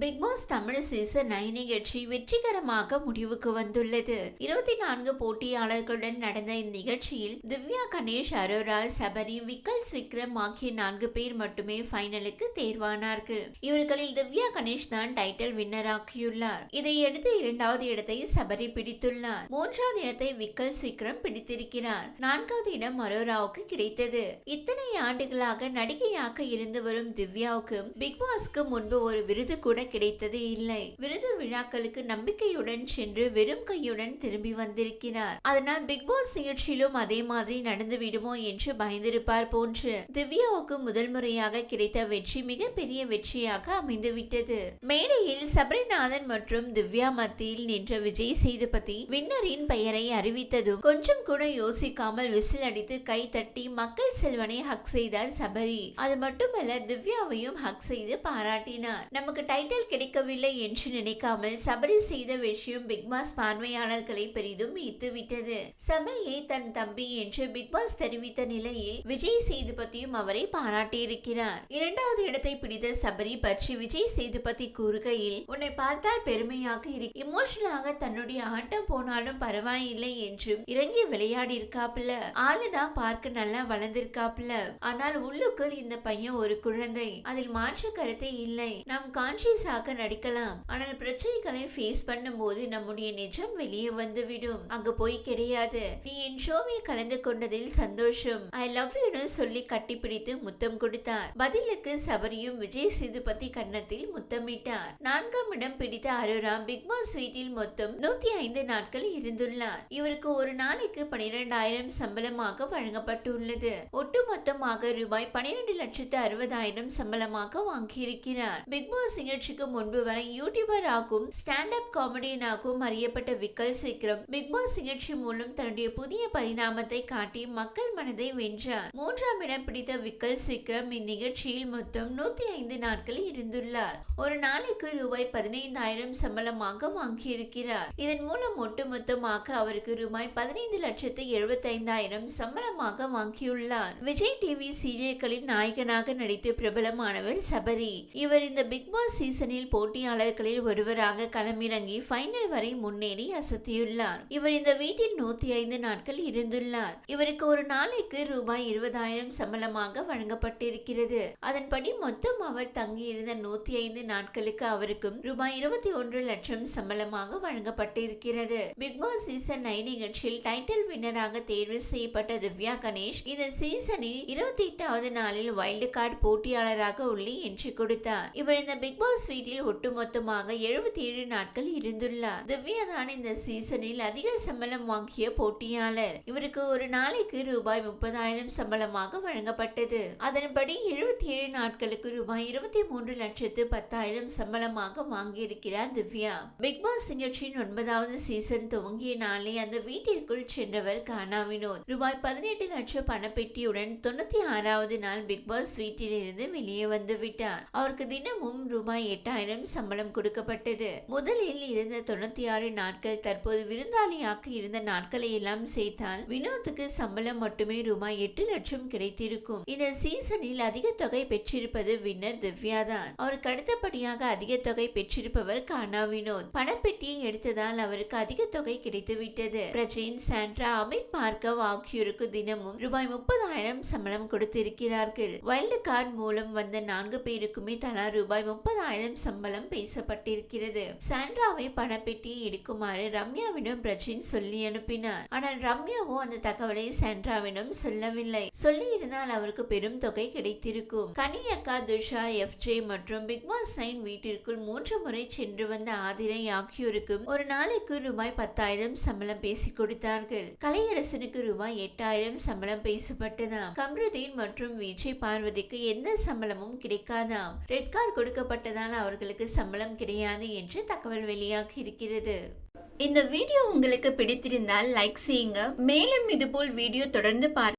Bigg Boss Tamil season nine நிகழ்ச்சி வெற்றிகரமாக முடிவுக்கு வந்துள்ளது. இருபத்தி நான்கு போட்டியாளர்களுடன் நடந்த இந்நிகழ்ச்சியில் திவ்யா கணேஷ் அரோரா சபரி விக்கல்ஸ் விக்ரம் ஆகிய நான்கு பேர் மட்டுமே ஃபைனலுக்கு தேர்வானார்கள். இவர்களில் திவ்யா கணேஷ் தான் டைட்டில் வின்னர் ஆக்கியுள்ளார். இதையடுத்து இரண்டாவது இடத்தை சபரி பிடித்துள்ளார். மூன்றாவது இடத்தை விக்கல்ஸ் விக்ரம் பிடித்திருக்கிறார். நான்காவது இடம் அரோராவுக்கு கிடைத்தது. இத்தனை ஆண்டுகளாக நடிகையாக இருந்து வரும் திவ்யாவுக்கு பிக் பாஸ்க்கு முன்பு ஒரு விருது கூட கிடைத்தது இல்லை. விருது விழாக்களுக்கு நம்பிக்கையுடன் சென்று வெறும் கையுடன் திரும்பி வந்திருக்கிறார். அதனால் பிக் பாஸ் நிகழ்ச்சியிலும் அதே மாதிரி நடந்து விடுமோ என்று பயந்திருப்பார் போன்று. திவ்யாவுக்கு முதல் முறையாக கிடைத்த வெற்றி மிகப்பெரிய வெற்றியாக அமைந்துவிட்டது. மேடையில் சபரிநாதன் மற்றும் திவ்யா மத்தியில் நின்ற விஜய் சேதுபதி வின்னரின் பெயரை அறிவித்ததும் கொஞ்சம் கூட யோசிக்காமல் விசில் அடித்து கை தட்டி மக்கள் செல்வனை ஹக் செய்தார் சபரி. அது மட்டுமல்ல திவ்யாவையும் ஹக் செய்து பாராட்டினார். நமக்கு டைட்டில் டைட்டில் கிடைக்கவில்லை என்று நினைக்காமல் சபரி செய்த விஷயம் பிக்பாஸ் பார்வையாளர்களை பெரிதும் ஈர்த்துவிட்டது சபரியை தன் தம்பி என்று பிக்பாஸ் தெரிவித்த நிலையில் விஜய் சேதுபதியும் அவரை பாராட்டியிருக்கிறார். இரண்டாவது இடத்தை பிடித்த சபரி பற்றி விஜய் சேதுபதி கூறுகையில் உன்னை பார்த்தால் பெருமையாக இரு இமோஷனலாக தன்னுடைய ஆட்டம் போனாலும் பரவாயில்லை என்றும் இறங்கி விளையாடி இருக்காப்புல ஆளுதான் பார்க்க நல்லா வளர்ந்திருக்காப்புல. ஆனால் உள்ளுக்குள் இந்த பையன் ஒரு குழந்தை அதில் மாற்று கருத்தை இல்லை. நாம் கான்சியஸாக நடிக்கலாம். ஆனால் பிரச்சனைகளை ஃபேஸ் பண்ணும்போது நம்முடைய நிஜம் வெளியே வந்துவிடும். அங்க போய் கிடையாது. நீ என் ஷோவில் கலந்து கொண்டதில் சந்தோஷம். ஐ லவ் யூனு சொல்லி கட்டிப்பிடித்து முத்தம் கொடுத்தார். பதிலுக்கு சபரியும் விஜய் சேதுபதி கன்னத்தில் முத்தமிட்டார். நான்காம் இடம் பிடித்த அரோரா பிக் பாஸ் வீட்டில் மொத்தம் நூத்தி ஐந்து நாட்கள் இருந்துள்ளார். இவருக்கு ஒரு நாளைக்கு பனிரெண்டாயிரம் சம்பளமாக வழங்கப்பட்டுள்ளது. ஒட்டுமொத்தமாக ரூபாய் பனிரெண்டு லட்சத்து அறுபதாயிரம் சம்பளமாக வாங்கியிருக்கிறார். பிக் பாஸ் நிகழ்ச்சி நிகழ்ச்சிக்கு முன்பு வரை யூடியூபராகவும் ஆகும் ஸ்டாண்ட் அப் காமெடியனாகவும் அறியப்பட்ட விக்கல் சீக்கிரம் பிக் பாஸ் நிகழ்ச்சி மூலம் தன்னுடைய புதிய பரிணாமத்தை காட்டி மக்கள் மனதை வென்றார். மூன்றாம் இடம் பிடித்த விக்கல் சீக்கிரம் இந்நிகழ்ச்சியில் மொத்தம் நூத்தி ஐந்து நாட்கள் இருந்துள்ளார். ஒரு நாளைக்கு ரூபாய் பதினைந்தாயிரம் சம்பளமாக வாங்கியிருக்கிறார். இதன் மூலம் ஒட்டுமொத்தமாக அவருக்கு ரூபாய் பதினைந்து லட்சத்து எழுபத்தைந்தாயிரம் சம்பளமாக வாங்கியுள்ளார். விஜய் டிவி சீரியல்களின் நாயகனாக நடித்து பிரபலமானவர் சபரி. இவர் இந்த பிக் பாஸ் சீசனில் போட்டியாளர்களில் ஒருவராக களமிறங்கி ஃபைனல் வரை முன்னேறி அசத்தியுள்ளார். இவர் இந்த வீட்டில் நூத்தி ஐந்து நாட்கள் இருந்துள்ளார். இவருக்கு ஒரு நாளைக்கு ரூபாய் இருபதாயிரம் சம்பளமாக வழங்கப்பட்டிருக்கிறது. அதன்படி மொத்தம் அவர் தங்கியிருந்த நூத்தி ஐந்து நாட்களுக்கு அவருக்கும் ரூபாய் இருபத்தி ஒன்று லட்சம் சம்பளமாக வழங்கப்பட்டிருக்கிறது. பிக்பாஸ் சீசன் நைன் நிகழ்ச்சியில் டைட்டில் வின்னராக தேர்வு செய்யப்பட்ட திவ்யா கணேஷ் இந்த சீசனில் இருபத்தி எட்டாவது நாளில் வைல்டு கார்டு போட்டியாளராக உள்ளி என்று கொடுத்தார். இவர் இந்த பிக் பாஸ் வீட்டில் ஒட்டுமொத்தமாக எழுபத்தி ஏழு நாட்கள் இருந்துள்ளார். திவ்யா தான் இந்த சீசனில் அதிக சம்பளம் வாங்கிய போட்டியாளர். இவருக்கு ஒரு நாளைக்கு ரூபாய் முப்பதாயிரம் சம்பளமாக வழங்கப்பட்டது. அதன்படி எழுபத்தி ஏழு நாட்களுக்கு ரூபாய் இருபத்தி மூன்று லட்சத்து பத்தாயிரம் சம்பளமாக வாங்கியிருக்கிறார் திவ்யா. பிக்பாஸ் நிகழ்ச்சியின் ஒன்பதாவது சீசன் துவங்கிய நாளே அந்த வீட்டிற்குள் சென்றவர் கானா வினோத். ரூபாய் பதினெட்டு லட்சம் பணப்பெட்டியுடன் தொண்ணூத்தி ஆறாவது நாள் பிக்பாஸ் வீட்டிலிருந்து வெளியே வந்து விட்டார். அவருக்கு தினமும் ரூபாய் எட்டாயிரம் சம்பளம் கொடுக்கப்பட்டது. முதலில் இருந்த தொண்ணூத்தி ஆறு நாட்கள் தற்போது விருந்தாளியாக இருந்த நாட்களை எல்லாம் சேர்த்தால் வினோத்துக்கு சம்பளம் மட்டுமே ரூபாய் எட்டு லட்சம் கிடைத்திருக்கும். இந்த சீசனில் அதிக தொகை பெற்றிருப்பது வின்னர் திவ்யா தான். அவருக்கு அடுத்தபடியாக அதிக தொகை பெற்றிருப்பவர் கானா வினோத். பணப்பெட்டியை எடுத்ததால் அவருக்கு அதிக தொகை கிடைத்துவிட்டது. பிரஜின் சாண்ட்ரா அமித் பார்கவ் ஆகியோருக்கு தினமும் ரூபாய் முப்பதாயிரம் சம்பளம் கொடுத்திருக்கிறார்கள். வைல்டு கார்டு மூலம் வந்த நான்கு பேருக்குமே தலா ரூபாய் முப்பதாயிரம் சம்பளம் பேசப்பட்டிருக்கிறது. சாண்ட்ராவை பணப்பெட்டியை எடுக்குமாறு ரம்யாவிடம் பிரஜின் சொல்லி அனுப்பினார். ஆனால் ரம்யாவோ அந்த தகவலை சாண்ட்ராவிடம் சொல்லவில்லை. சொல்லி இருந்தால் அவருக்கு பெரும் தொகை கிடைத்திருக்கும். கனியக்கா துஷா எஃப்ஜே மற்றும் பிக்பாஸ் நைன் வீட்டிற்குள் மூன்று முறை சென்று வந்த ஆதிரை ஆகியோருக்கும் ஒரு நாளைக்கு ரூபாய் பத்தாயிரம் சம்பளம் பேசி கொடுத்தார்கள். கலையரசனுக்கு ரூபாய் எட்டாயிரம் சம்பளம் பேசப்பட்டதாம். கம்ருதீன் மற்றும் விஜய் பார்வதிக்கு எந்த சம்பளமும் கிடைக்காதாம். ரெட் கார்டு கொடுக்கப்பட்டதால் அவர்களுக்கு சம்பளம் கிடையாது என்று தகவல் வெளியாகி இருக்கிறது. இந்த வீடியோ உங்களுக்கு பிடித்திருந்தால் லைக் செய்யுங்க. மேலும் இதுபோல் வீடியோ தொடர்ந்து பார்க்க